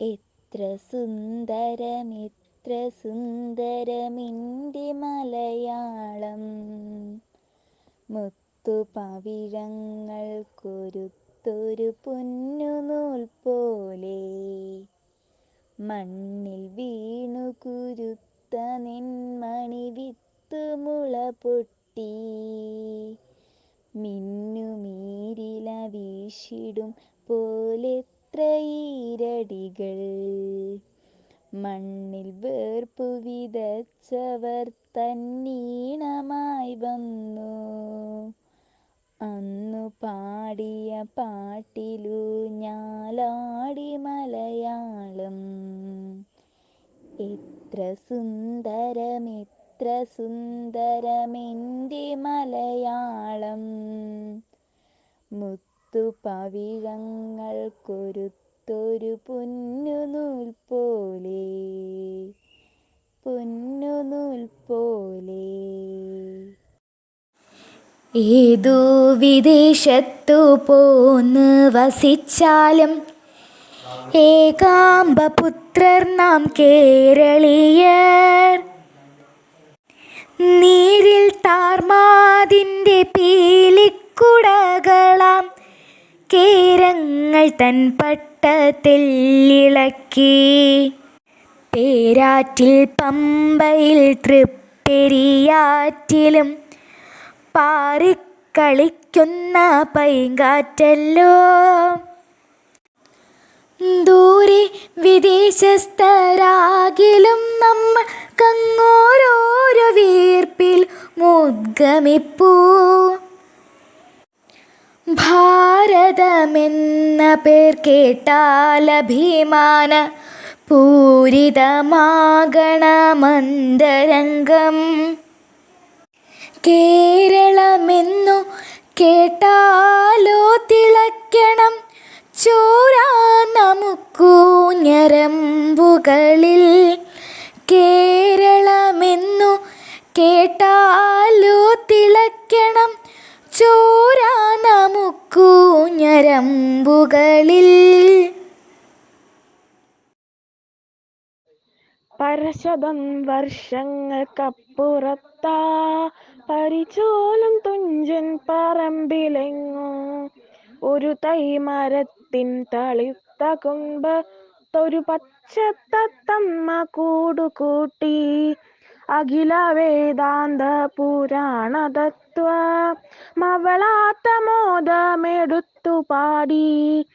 എത്ര സുന്ദരം എത്ര സുന്ദരമെന്റെ മലയാളം. മുത്തുപവിഴങ്ങൾ കൊരുത്തൊരു പൊന്നുനൂൽ പോലെ മണ്ണിൽ വീണു കുരുത്ത നെന്മണി വിത്തുമുള പൊട്ടി. മിന്നുമീരില വീശിടും പോലെത്ര ഈരടികൾ മണ്ണിൽ വേർപ്പു വിതച്ചവർ തന്നീണമായി വന്നു. അന്നു പാടിയ പാട്ടിലു ഞാലാടി മലയാളം. എത്ര സുന്ദരം എത്ര മലയാളം. മുത്തുപവിഴങ്ങൾ കൊരുത്തൊരു പൊന്നുനൂൽ പോലെ പൊന്നുനൂൽ പോലെ ഏതു വിദേശത്തു പോന്ന് വസിച്ചാലും ഏകാംബപുത്രർ നാം കേരളീയർ. നീരിൽ താർമാതിന്റെ പീലിക്കുടകളാം കേരങ്ങൾ തൻ പട്ടത്തിൽ ഇളക്കി. പേരാറ്റിൽ പമ്പയിൽ തൃപ്പെരിയാറ്റിലും പാറിക്കളിക്കുന്ന പൈങ്കാറ്റല്ലോ. ദൂരെ വിദേശസ്ഥരാകിലും നമ്മ കങ്ങോരോരോ വീർപ്പിൽ മുദ്ഗമിപ്പൂ ഭാരതമെന്ന പേർ കേട്ടാൽ അഭിമാന പൂരിതമാകണമന്തരംഗം. കേരളമെന്നു കേട്ടാലോ തിളയ്ക്കണം ചോരാ നമുക്കു ഞരമ്പുകളിൽ കേരളമെന്നു കേട്ടാലോ തിളയ്ക്കണം ചോരാ നമുക്കു ഞരമ്പുകളിൽ പരശതം വർഷങ്ങൾക്കപ്പുറത്താ പരിചോലം തുഞ്ചൻ പറമ്പിലെങ്ങോ. ഒരു തൈമരത്തിൻ തളിത്ത കൊമ്പത്തൊരു പച്ചത്തത്തമ്മ കൂടുകൂട്ടി. അഖില വേദാന്ത പുരാണ തത്വ മവളാത്ത മോദമെടുത്തു പാടി.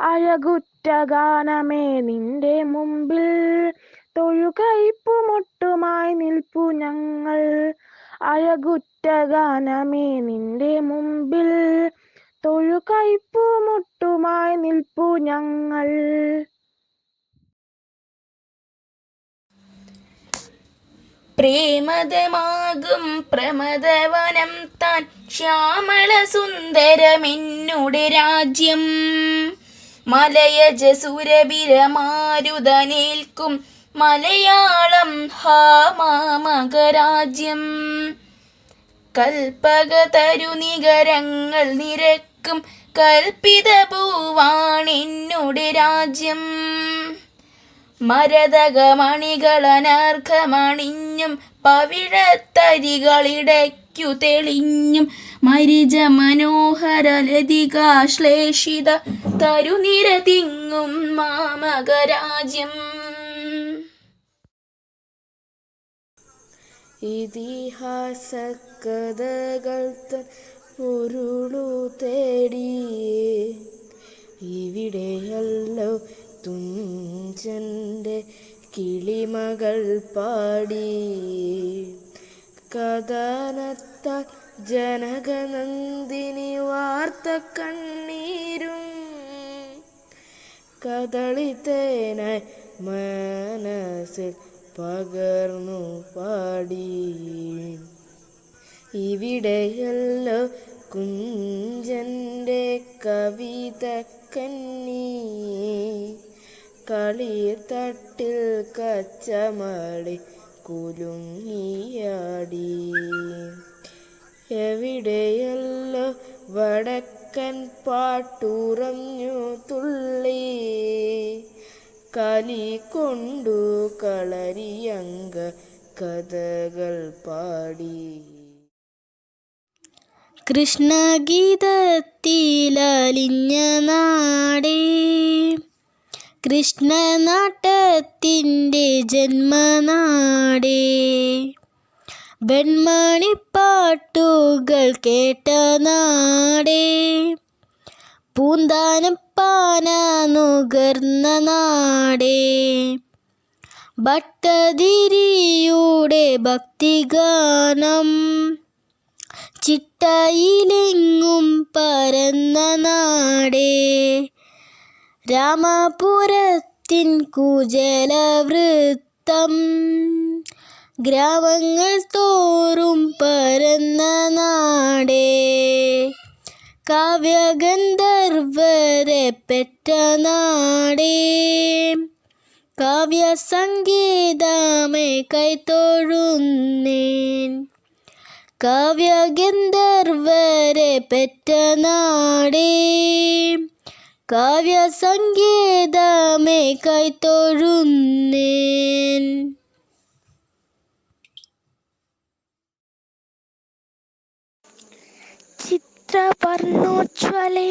അഴകുറ്റ ഗാനമേ നിന്റെ മുമ്പിൽ. തൊഴുകൈപ്പുമൊട്ടുമായി നിൽപ്പു ഞങ്ങൾ. അഴകുറ്റ ഗാനമേ നിന്റെ മുമ്പിൽ. തൊഴുകൈപ്പുമൊട്ടുമായി നിൽപ്പു ഞങ്ങൾ. പ്രേമതമാകും പ്രമദവനം താൻ ശ്യാമള സുന്ദരമെന്നുടെ രാജ്യം. മലയജ സുരബിരമാരുതനേൽക്കും മലയാളം ഹാമാമകരാജ്യം കൽപ്പക തരുനികരങ്ങൾ നിരക്കും കൽപ്പിത ഭൂവാണെന്നുടെ രാജ്യം. മരതകമണികളനർഘമണിഞ്ഞും പവിഴത്തരികളിടയ്ക്കു തെളിഞ്ഞും മരിജ മനോഹര ലതികാശ്ലേഷിത തരുനിര തിങ്ങും മാമകരാജ്യം. ഇതിഹാസ കഥകൾ പൊരുളു തേടി ഇവിടെയല്ലോ തുഞ്ചന്റെ കിളിമകൾ പാടി. കഥാനത്ത ജനകനന്ദിനി വാർത്ത കണ്ണീരും കദളിത്തേനായി മനസ്സിൽ പകർന്നു പാടി. ഇവിടെയല്ലോ കുഞ്ചന്റെ കവിത കന്നി കളിത്തട്ടിൽ കച്ചമളി കുലുങ്ങിയാടി. എവിടെയല്ലോ വടക്കൻ പാട്ടുറഞ്ഞു തുള്ളി. കലി കൊണ്ടു കളരിയങ്ക കഥകൾ പാടി. കൃഷ്ണഗീതത്തിലലിഞ്ഞ നാടേ. കൃഷ്ണനാട്ടത്തിന്റെ ജന്മനാടേ. വെൺമണിപ്പാട്ടുകൾ കേട്ട നാടേ. പൂന്താനപ്പാന നുകർന്ന നാടേ. ഭട്ടതിരിയുടെ ഭക്തിഗാനം ചിട്ടയിലെങ്ങും പരന്ന നാടേ. രാമപുരത്തിൻ കുജലവൃത്തം. ഗ്രാമങ്ങൾ തോറും പരന്ന നാടേ. കാവ്യഗന്ധർവരെ പെറ്റ നാടേ. കാവ്യസംഗീതമേ കൈത്തൊഴുന്നേൻ കാവ്യഗന്ധർവരെ പെറ്റ നാടേ. കാവ്യസംഗീതമേ കൈത്തൊഴുന്നേൻ ചിത്രവർണോജ്വലെ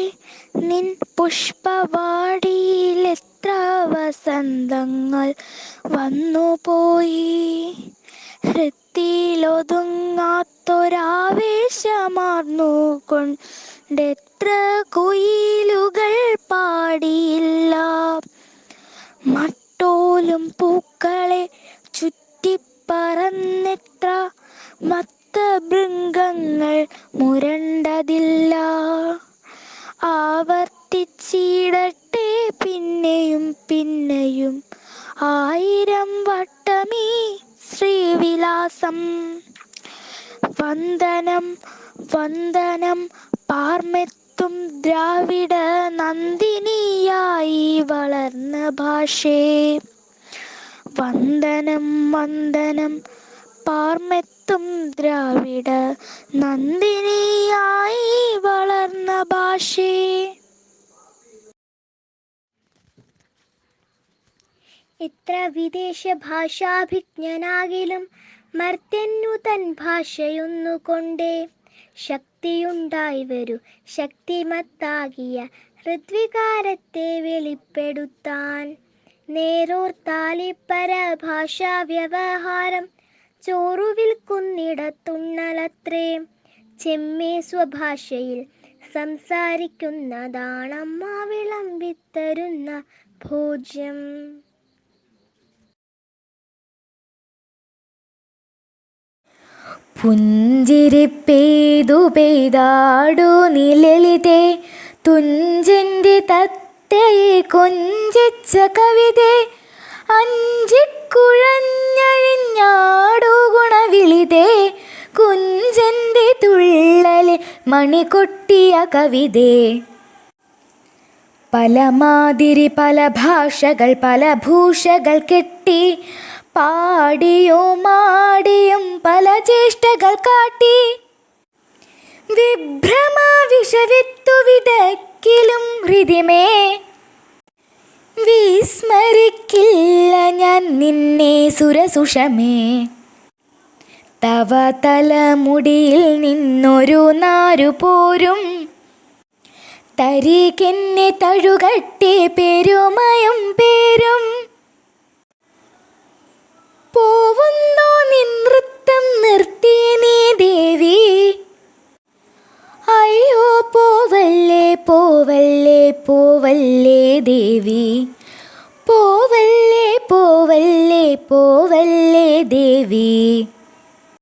നിൻ പുഷ്പവാടിയിലെത്ര വസന്തങ്ങൾ വന്നുപോയി ഹൃത്തിയിലൊതുങ്ങാത്തൊരാവേശമാർന്നുകൊണ്ടെത്ര കുയിലുകൾ പാടിയില്ല. മട്ടോലും പൂക്കളെ ചുറ്റിപ്പറന്നെത്ര മത്തഭൃംഗങ്ങൾ മുരണ്ടതില്ല. ആവർത്തിച്ചിടട്ടെ പിന്നെയും പിന്നെയും ആയിരം വട്ടമീ ശ്രീവിലാസം. വന്ദനം വന്ദനം പാർമെത്തും ദ്രാവിഡ നന്ദിനിയായി വളർന്ന ഭാഷേ. വന്ദനം വന്ദനം പാർമെത്തും ദ്രാവിഡ നന്ദിനിയായി വളർന്ന ഭാഷേ. എത്ര വിദേശ ഭാഷാഭിജ്ഞനാകിലും മർത്യന്നു തൻ ഭാഷയൊന്നുകൊണ്ടേ. ശക്തിയുണ്ടായി വരൂ. ശക്തിമത്താകിയ ഹൃദ്വികാരത്തെ വെളിപ്പെടുത്താൻ. നേരോർത്താലി പരഭാഷാ വ്യവഹാരം. ചോറുവിൽക്കുന്നിടത്തുണ്ണലത്രേ ചെമ്മേ സ്വഭാഷയിൽ സംസാരിക്കുന്നതാണമ്മ വിളമ്പിത്തരുന്ന ഭോജ്യം. പുഞ്ചിരി പെയ്തു പെയ്താടു നിലളിതേ. തുഞ്ചിന്റെ തത്തയെ കൊഞ്ചിച്ച കവിതേ. അഞ്ചിക്കുഴഞ്ഞഴിഞ്ഞാടു ഗുണവിളിതേ. കുഞ്ചന്റെ തുള്ളലെ മണികൊട്ടിയ കവിതേ. പല മാതിരി പല ഭാഷകൾ പല ഭൂഷകൾ കെട്ടി പാടിയും ആടിയും പല ചേഷ്ടകൾ കാട്ടി. വിഭ്രമ വിഷവിത്തു വിതക്കിലും ഹൃദിമേ. വിസ്മരിക്കില്ല ഞാൻ നിന്നെ സുരസുഷമേ. തവ തലമുടിയിൽ നിന്നൊരു നാരു പോരും. തരികെന്നെ തഴുകട്ടി പെരുമയും പേരും. போவல்லே தேவி. போவல்லே போவல்லே போவல்லே தேவி.